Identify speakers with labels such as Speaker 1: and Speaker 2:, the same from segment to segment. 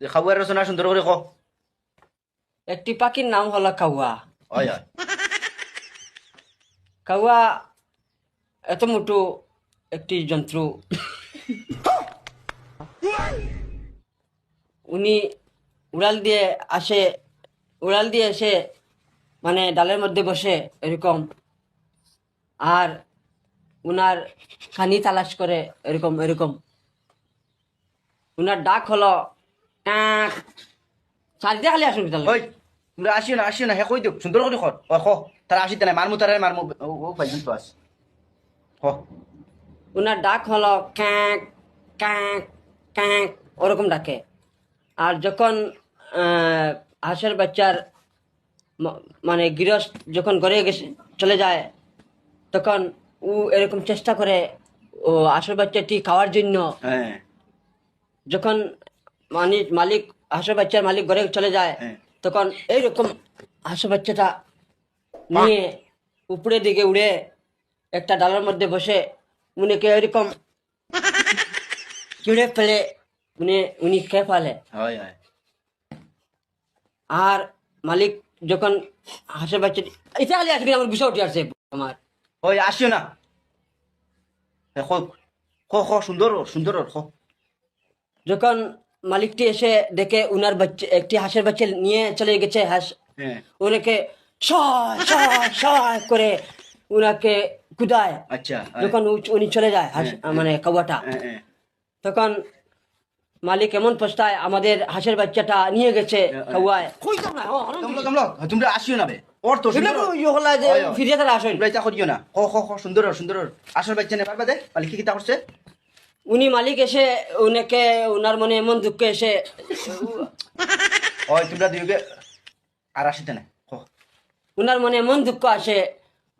Speaker 1: খাবার রচনা সুন্দর করে ক।
Speaker 2: একটি পাখির নাম হলো কাউয়া
Speaker 1: হয় হয়।
Speaker 2: কাউয়া এত মোটো একটি জন্তু উনি উড়াল দিয়ে আসে উড়াল দিয়ে এসে মানে ডালের মধ্যে বসে এরকম। আর উনার খানি তালাশ করে এরকম এরকম। উনার ডাক হলো খালি আসুন
Speaker 1: ওই আসিও না আসিও না হে কই দিও সুন্দর করে কর ও খ তারা আসিতে নাই মারমু তারা মারমু ও ও তো আস হ।
Speaker 2: ওনার ডাক হলো ক্যাঁক ক্যাঁক ক্যাঁক ওরকম ডাকে। আর যখন হাঁসের বাচ্চার মানে গৃহস্থ যখন ঘরে গেছে চলে যায় তখন ও এরকম চেষ্টা করে ও হাঁসের বাচ্চাটি খাওয়ার জন্য। যখন মালিক মালিক হাঁসের বাচ্চার মালিক ঘরে চলে যায়।
Speaker 1: হ্যাঁ।
Speaker 2: তখন এইরকম হাঁসের বাচ্চাটা নিয়ে উপরের দিকে উড়ে একটা ডালের মধ্যে বসে উনিকে এরকম চিড়ে ফেলে উনি উনি খেয়ে ফেলে। আর মালিক যখন হাঁসের বাচ্চাটি এটা খালি আজকে আমার বিষয় উঠে আসছে আমার।
Speaker 1: ওই আসিও না। খ খ সুন্দর সুন্দর খ।
Speaker 2: যখন মালিকটি এসে দেখে উনার বাচ্চা একটি হাঁসের বাচ্চা নিয়ে চলে গেছে হাঁস
Speaker 1: হ্যাঁ।
Speaker 2: ওনাকে সয় করে উনাকে কুদায়।
Speaker 1: আচ্ছা হ্যাঁ,
Speaker 2: যখন উনি চলে যায় হাঁস মানে
Speaker 1: হ্যাঁ, হ্যাঁ।
Speaker 2: তখন মালিক এমন পস্তায় আমাদের হাঁসের বাচ্চাটা নিয়ে গেছে কাউয়ায়
Speaker 1: তোমরা? আসিও না ওর তো। হয়, হয়।
Speaker 2: ফিরিয়ে তারা আসেন।
Speaker 1: করিও না। খ খ খ সুন্দর সুন্দর। আসল বাচ্চা নেবার বাদে মালিক কিতা করছে?
Speaker 2: উনি মালিক এসে উনাকে উনার মনে এমন দুঃখ এসে
Speaker 1: ওই তোমরা দুইকে আর আসিতে না
Speaker 2: মনে এমন দুঃখ আসে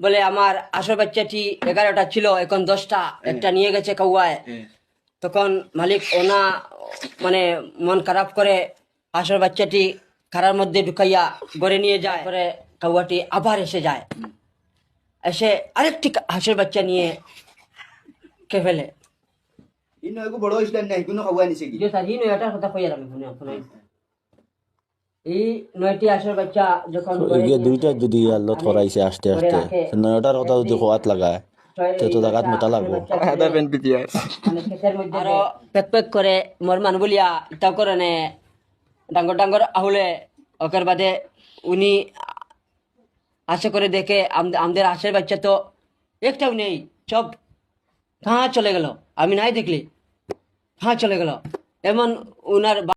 Speaker 2: বলে আমার আসল বাচ্চাটি এগারোটা ছিল এখন দশটা একটা নিয়ে গেছে কাউয়ায়।
Speaker 1: হ্যাঁ।
Speaker 2: তখন মালিক ওনা মানে মন খারাপ করে আসর বাচ্চাটি খারার মধ্যে ঢুকাইয়া গড়ে নিয়ে যায় করে কাউয়াটি আবার এসে যায়। এসে আরেকটি হাঁসের বাচ্চা নিয়ে কে ফেলে।
Speaker 1: ইনো এগো বড় হইছিল না কোনো খাওয়া নিছে কি
Speaker 2: স্যার এই নয়টার কথা কইয়া আমি শুনে শুনে এই নয়টি হাঁসের বাচ্চা যখন গড়ে
Speaker 3: এগিয়ে
Speaker 2: নিয়ে-
Speaker 3: দুইটা যদি আল্লাহ থরাইছে আস্তে আস্তে নয়টার কথা যদি খোয়াত লাগায় তো জাগাত মোটা লাগবো।
Speaker 2: হাঁসের বাচ্চা ফেলে মানে ক্ষেতের মধ্যে আরও পেক পেক করে মরমান বলিয়া ইটা করে নে ডাঙ্গর ডাঙ্গর আহুলে ওকের বাদে উনি আশা করে দেখে আম- আমাদের আশের বাচ্চা তো একটাও নেই সব কাঁ চলে গেল আমি নাই দেখলি কাঁ চলে গেল। এমন ওনার